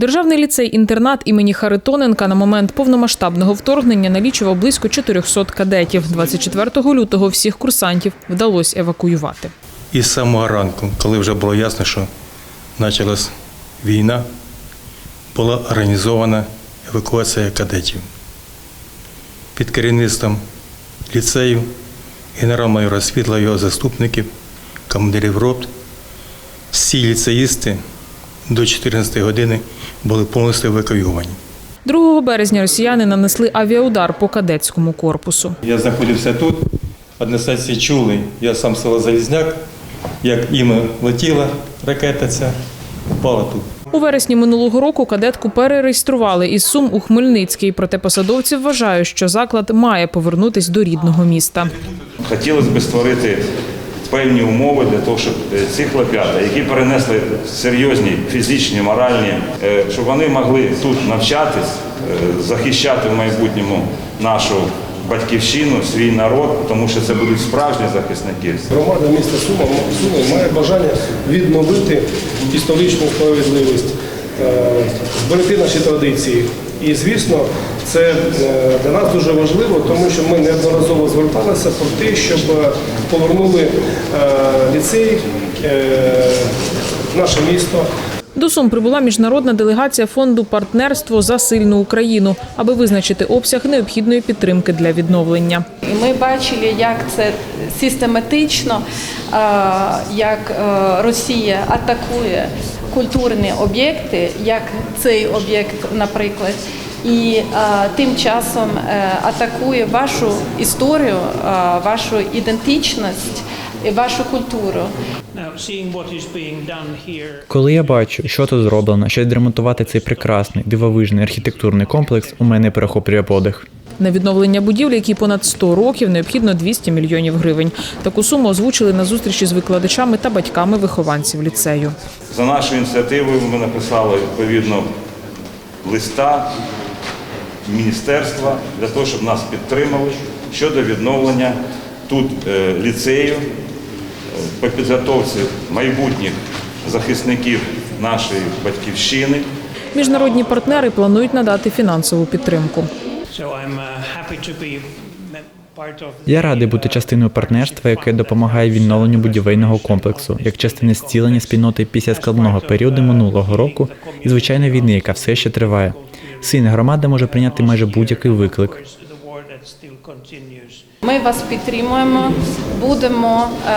Державний ліцей-інтернат імені Харитоненка на момент повномасштабного вторгнення налічував близько 400 кадетів. 24 лютого всіх курсантів вдалося евакуювати. І з самого ранку, коли вже було ясно, що почалась війна, була організована евакуація кадетів. Під керівництвом ліцею, генерал-майора Світла, його заступників, командирів рот, всі ліцеїсти до 14 години були повністю евакуйовані. 2 березня росіяни нанесли авіаудар по кадетському корпусу. Я знаходився тут, односельці чули, я сам село Залізняк, як іме летіла ракета ця, впала тут. У вересні минулого року кадетку перереєстрували із Сум у Хмельницький. Проте посадовці вважають, що заклад має повернутись до рідного міста. Хотілося б створити певні умови для того, щоб е, ці хлоп'ята, які перенесли серйозні фізичні, моральні, е, щоб вони могли тут навчатись, е, захищати в майбутньому нашу батьківщину, свій народ, тому що це будуть справжні захисники. Громада міста Сума, Суми має бажання відновити історичну справедливість, зберегти наші традиції. І, звісно, це е, для нас дуже важливо, тому що ми неодноразово зверталися про те, щоб повернули е, ліцей е, в наше місто. До Сум прибула міжнародна делегація фонду Партнерство за сильну Україну, аби визначити обсяг необхідної підтримки для відновлення. Ми бачили, як це систематично, як Росія атакує культурні об'єкти, як цей об'єкт, наприклад, і е, тим часом е, атакує вашу історію, е, вашу ідентичність вашу культуру. Коли я бачу, що тут зроблено, щоб відремонтувати цей прекрасний дивовижний архітектурний комплекс, у мене перехоплює подих. На відновлення будівлі, які понад 100 років, необхідно 200 мільйонів гривень. Таку суму озвучили на зустрічі з викладачами та батьками вихованців ліцею. За нашою ініціативою ми написали відповідно листа міністерства для того, щоб нас підтримали щодо відновлення тут е, ліцею по підготовці майбутніх захисників нашої батьківщини. Міжнародні партнери планують надати фінансову підтримку. Uh, Я радий бути частиною партнерства, яке допомагає відновленню будівельного комплексу, як частина зцілення спільноти після складного періоду минулого року і звичайної війни, яка все ще триває. Сильна громада може прийняти майже будь-який виклик. Ми вас підтримуємо, будемо е,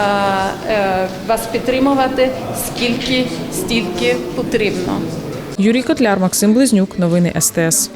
е, вас підтримувати скільки стільки потрібно. Юрій Котляр, Максим Близнюк. Новини СТС.